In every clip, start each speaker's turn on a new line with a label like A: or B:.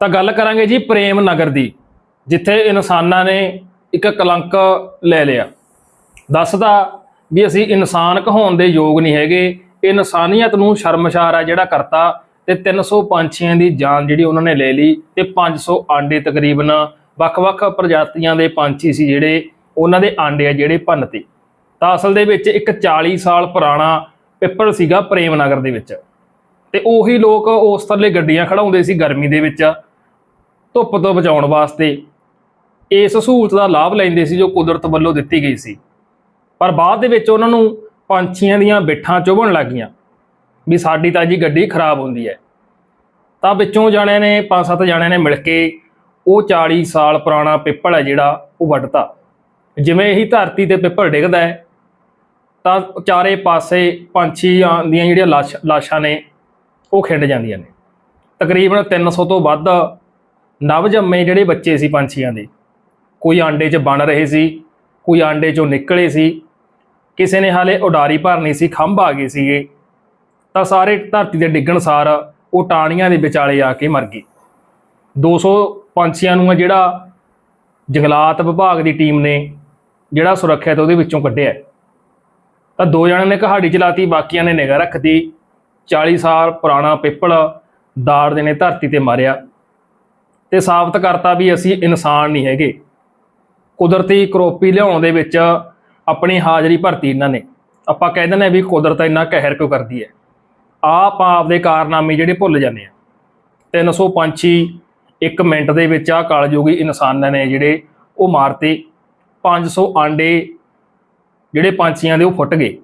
A: ਤਾਂ ਗੱਲ ਕਰਾਂਗੇ ਜੀ ਪ੍ਰੇਮ ਨਗਰ ਦੀ, ਜਿੱਥੇ ਇਨਸਾਨਾਂ ਨੇ ਇੱਕ ਕਲੰਕ ਲੈ ਲਿਆ। ਦੱਸਦਾ ਵੀ ਅਸੀਂ ਇਨਸਾਨ ਕਹਾਉਣ ਦੇ ਯੋਗ ਨਹੀਂ ਹੈਗੇ, ਇਨਸਾਨੀਅਤ ਨੂੰ ਸ਼ਰਮਸ਼ਾਰ ਆ ਜਿਹੜਾ ਕਰਤਾ ਤੇ 300 ਪੰਛੀਆਂ ਦੀ ਜਾਨ ਜਿਹੜੀ ਉਹਨਾਂ ਨੇ ਲੈ ਲਈ ਤੇ 500 ਆਂਡੇ ਤਕਰੀਬਨ ਵੱਖ-ਵੱਖ ਪ੍ਰਜਾਤੀਆਂ ਦੇ ਪੰਛੀ ਸੀ ਜਿਹੜੇ ਉਹਨਾਂ ਦੇ ਆਂਡੇ ਆ ਜਿਹੜੇ ਭੰਨਤੇ ਤਾਂ। ਅਸਲ ਦੇ ਵਿੱਚ ਇੱਕ 40 ਸਾਲ ਪੁਰਾਣਾ ਪਿੱਪਲ ਸੀਗਾ ਪ੍ਰੇਮ ਨਗਰ ਦੇ ਵਿੱਚ। ਤੇ ਉਹੀ ਲੋਕ ਉਸ ਥੱਲੇ ਗੱਡੀਆਂ ਖੜਾਉਂਦੇ ਸੀ ਗਰਮੀ ਦੇ ਵਿੱਚ। ਧੁੱਪ ਤੋਂ ਬਚਾਉਣ ਵਾਸਤੇ ਇਸ ਸਹੂਲਤ ਦਾ ਲਾਭ ਲੈਂਦੇ ਸੀ ਜੋ ਕੁਦਰਤ ਵੱਲੋਂ ਦਿੱਤੀ ਗਈ ਸੀ। ਪਰ ਬਾਅਦ ਦੇ ਵਿੱਚ ਉਹਨਾਂ ਨੂੰ ਪੰਛੀਆਂ ਦੀਆਂ ਬਿੱਠਾਂ ਚੁਭਣ ਲੱਗੀਆਂ ਵੀ ਸਾਡੀ ਤਾਂ ਜੀ ਗੱਡੀ ਖਰਾਬ ਹੁੰਦੀ ਹੈ। ਤਾਂ ਵਿੱਚੋਂ ਜਾਣਿਆਂ ਨੇ ਪੰਜ ਸੱਤ ਜਾਣਿਆਂ ਨੇ ਮਿਲ ਕੇ ਉਹ 40 ਸਾਲ ਪੁਰਾਣਾ ਪਿੱਪਲ ਹੈ ਜਿਹੜਾ ਉਹ ਵੱਢਤਾ। ਜਿਵੇਂ ਹੀ ਧਰਤੀ ਤੇ ਪਿੱਪਲ ਡਿੱਗਦਾ ਹੈ, ਤਾਂ ਚਾਰੇ ਪਾਸੇ ਪੰਛੀਆਂ ਦੀਆਂ ਜਿਹੜੀਆਂ ਲਾਸ਼ ਲਾਸ਼ਾਂ ਨੇ ਉਹ ਖਿੰਡ ਜਾਂਦੀਆਂ ਨੇ। ਤਕਰੀਬਨ 300 ਤੋਂ ਵੱਧ ਨਵ ਜੰਮੇ ਜਿਹੜੇ ਬੱਚੇ ਸੀ ਪੰਛੀਆਂ ਦੇ, ਕੋਈ ਆਂਡੇ 'ਚ ਬਣ ਰਹੇ ਸੀ, ਕੋਈ ਆਂਡੇ 'ਚੋਂ ਨਿਕਲੇ ਸੀ, ਕਿਸੇ ਨੇ ਹਾਲੇ ਉਡਾਰੀ ਭਰਨੀ ਸੀ, ਖੰਭ ਆ ਗਏ ਸੀਗੇ, ਤਾਂ ਸਾਰੇ ਧਰਤੀ ਦੇ ਡਿੱਗਣ ਸਾਰ ਉਹ ਟਾਣੀਆਂ ਦੇ ਵਿਚਾਲੇ ਆ ਕੇ ਮਰ ਗਏ। 200 ਪੰਛੀਆਂ ਨੂੰ ਜਿਹੜਾ ਜੰਗਲਾਤ ਵਿਭਾਗ ਦੀ ਟੀਮ ਨੇ ਜਿਹੜਾ ਸੁਰੱਖਿਅਤ ਉਹਦੇ ਵਿੱਚੋਂ ਕੱਢਿਆ। ਤਾਂ ਦੋ ਜਣਿਆਂ ਨੇ ਕਹਾੜੀ ਚਲਾਤੀ, ਬਾਕੀਆਂ ਨੇ ਨਿਗਾਹ ਰੱਖਦੀ 40 ਸਾਲ ਪੁਰਾਣਾ ਪਿੱਪਲ ਦਾੜ ਦੇ ਨੇ ਧਰਤੀ ਤੇ ਮਾਰਿਆ। ਤੇ ਸਾਬਤ ਕਰਤਾ ਵੀ ਅਸੀਂ ਇਨਸਾਨ ਨਹੀਂ ਹੈਗੇ। ਕੁਦਰਤੀ ਕਰੋਪੀ ਲਿਆਉਣ ਦੇ ਵਿੱਚ ਆਪਣੀ ਹਾਜ਼ਰੀ ਭਰਤੀ ਇਹਨਾਂ ਨੇ। ਆਪਾਂ ਕਹਿ ਦਿੰਦੇ ਆ ਵੀ ਕੁਦਰਤ ਇੰਨਾ ਕਹਿਰ ਕਿਉਂ ਕਰਦੀ ਹੈ? ਆਪ ਆਪਦੇ ਕਾਰਨਾਮੇ ਜਿਹੜੇ ਭੁੱਲ ਜਾਂਦੇ ਆ 300 ਪੰਛੀ 1 ਮਿੰਟ ਦੇ ਵਿੱਚ ਆ ਕਾਲਯੋਗੀ ਇਨਸਾਨਾਂ ਨੇ ਜਿਹੜੇ ਉਹ ਮਾਰਤੇ। 500 ਆਂਡੇ ਜਿਹੜੇ ਪੰਛੀਆਂ ਦੇ ਉਹ ਫੁੱਟ ਗਏ।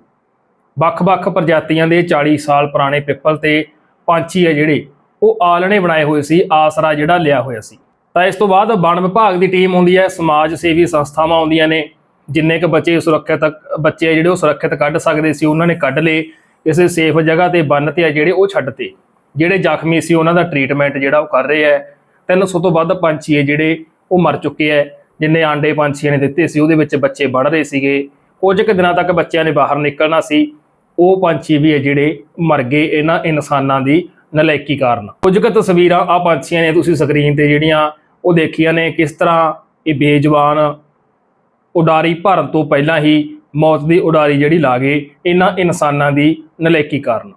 A: ਵੱਖ-ਵੱਖ ਪ੍ਰਜਾਤੀਆਂ ਦੇ 40 ਸਾਲ ਪੁਰਾਣੇ ਪਿੱਪਲ ਤੇ ਪੰਛੀ ਹੈ ਜਿਹੜੇ। ਉਹ ਆਲਣੇ ਬਣਾਏ ਹੋਏ ਸੀ, ਆਸਰਾ ਜਿਹੜਾ ਲਿਆ ਹੋਇਆ ਸੀ। ਤਾਂ ਇਸ ਤੋਂ ਬਾਅਦ ਵਣ ਵਿਭਾਗ ਦੀ ਟੀਮ ਆਉਂਦੀ ਹੈ, ਸਮਾਜ ਸੇਵੀ ਸੰਸਥਾਵਾਂ ਆਉਂਦੀਆਂ ਨੇ, ਜਿੰਨੇ ਕ ਬੱਚੇ ਸੁਰੱਖਿਅਤ, ਬੱਚੇ ਜਿਹੜੇ ਉਹ ਸੁਰੱਖਿਅਤ ਕੱਢ ਸਕਦੇ ਸੀ, ਉਹਨਾਂ ਨੇ ਕੱਢ ਲਏ। ਕਿਸੇ ਸੇਫ ਜਗ੍ਹਾ ਤੇ ਬੰਨ ਤੇ ਆ ਜਿਹੜੇ ਉਹ ਛੱਡਤੇ ਜਿਹੜੇ ਜ਼ਖਮੀ ਸੀ, ਉਹਨਾਂ ਦਾ ਟ੍ਰੀਟਮੈਂਟ ਜਿਹੜਾ ਉਹ ਕਰ ਰਹੇ ਆ 300 ਤੋਂ ਵੱਧ ਪੰਛੀ ਹੈ ਜਿਹੜੇ ਉਹ ਮਰ ਚੁੱਕੇ ਆ ਜਿੰਨੇ ਆਂਡੇ ਪੰਛੀਆਂ ਨੇ ਦਿੱਤੇ ਸੀ, ਉਹਦੇ ਵਿੱਚ ਬੱਚੇ ਵੜ ਰਹੇ ਸੀਗੇ। ਕੁਝ ਕੁ ਦਿਨਾਂ ਤੱਕ ਬੱਚਿਆਂ ਨੇ ਬਾਹਰ ਨਿਕਲਣਾ ਸੀ। ਉਹ ਪੰਛੀ ਵੀ ਹੈ ਜਿਹੜੇ ਮਰ ਗਏ ਇਹਨਾਂ ਇਨਸਾਨਾਂ ਦੀ ਨਲਾਇਕੀ ਕਾਰਨ। ਕੁਝ ਕੁ ਤਸਵੀਰਾਂ ਆ ਪੰਛੀਆਂ ਨੇ ਤੁਸੀਂ ਸਕਰੀਨ ਤੇ ਜਿਹੜੀਆਂ, ਉਹ ਦੇਖੀਆਂ ਨੇ, ਕਿਸ ਤਰ੍ਹਾਂ ਇਹ ਬੇਜ਼ਬਾਨ ਉਡਾਰੀ ਭਰਨ ਤੋਂ ਪਹਿਲਾਂ ਹੀ ਮੌਤ ਦੀ ਉਡਾਰੀ ਜਿਹੜੀ ਲਾ ਗਏ ਇਹਨਾਂ ਇਨਸਾਨਾਂ ਦੀ ਨਲਾਇਕੀ ਕਾਰਨ।